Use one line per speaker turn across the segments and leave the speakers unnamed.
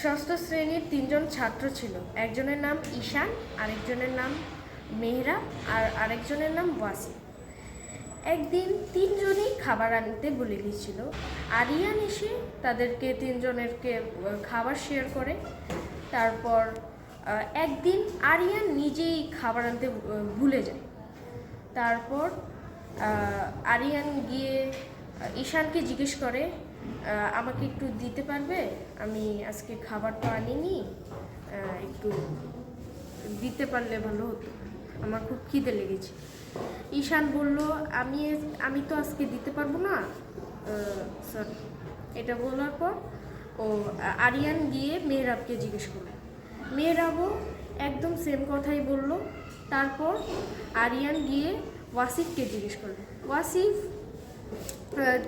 ষষ্ঠ শ্রেণির তিনজন ছাত্র ছিল। একজনের নাম ঈশান, আরেকজনের নাম মেহরা, আর আরেকজনের নাম ওয়াসি একদিন তিনজনই খাবার আনতে বলে দিয়েছিল আরিয়ান এসে তাদেরকে, তিনজনেরকে খাবার শেয়ার করে। তারপর একদিন আরিয়ান নিজেই খাবার আনতে ভুলে যায়। তারপর আরিয়ান গিয়ে ঈশানকে জিজ্ঞেস করে আমাকে একটু দিতে পারবে? আমি আজকে খাবারটা আনিনি একটু দিতে পারলে ভালো হতো। আমার খুব খিদে লেগেছে। ঈশান বলল, আমি আমি তো আজকে দিতে পারব না। সরি এটা বলার পর ও, আরিয়ান গিয়ে মেহরাবকে জিজ্ঞেস করল। মেহরাবও একদম সেম কথাই বলল। তারপর আরিয়ান গিয়ে ওয়াসিফকে জিজ্ঞেস করল, ওয়াসিফ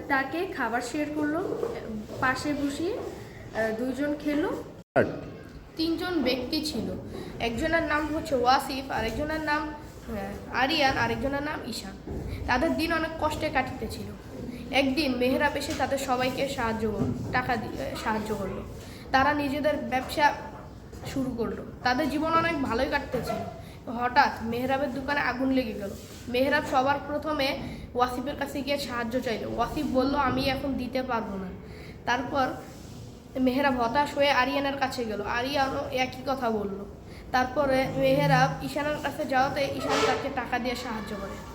তাকে খাবার শেয়ার করল পাশে বসিয়ে আহ, দুইজন খেলো।
তিনজন ব্যক্তি ছিল। একজনের নাম হচ্ছে ওয়াসিফ আরেকজনের নাম আরিয়ান আরেকজনের নাম ঈশান তাদের দিন অনেক কষ্টে কাটিতেছিল। একদিন মেহরাব এসে তাদের সবাইকে সাহায্য করল টাকা দিয়ে সাহায্য করল। তারা নিজেদের ব্যবসা শুরু করল। তাদের জীবন অনেক ভালোই কাটতেছিল। হঠাৎ মেহরাবের দোকানে আগুন লেগে গেল। মেহরাব সবার প্রথমে ওয়াসিফের কাছে গিয়ে সাহায্য চাইল। ওয়াসিফ বলল, আমি এখন দিতে পারব না। তারপর মেহরাব হতাশ হয়ে আরিয়ানার কাছে গেল। আরিয়ানও একই কথা বলল। তারপরে মেহরাব ঈশানের কাছে যাওয়াতে ঈশান তাকে টাকা দিয়ে সাহায্য করে।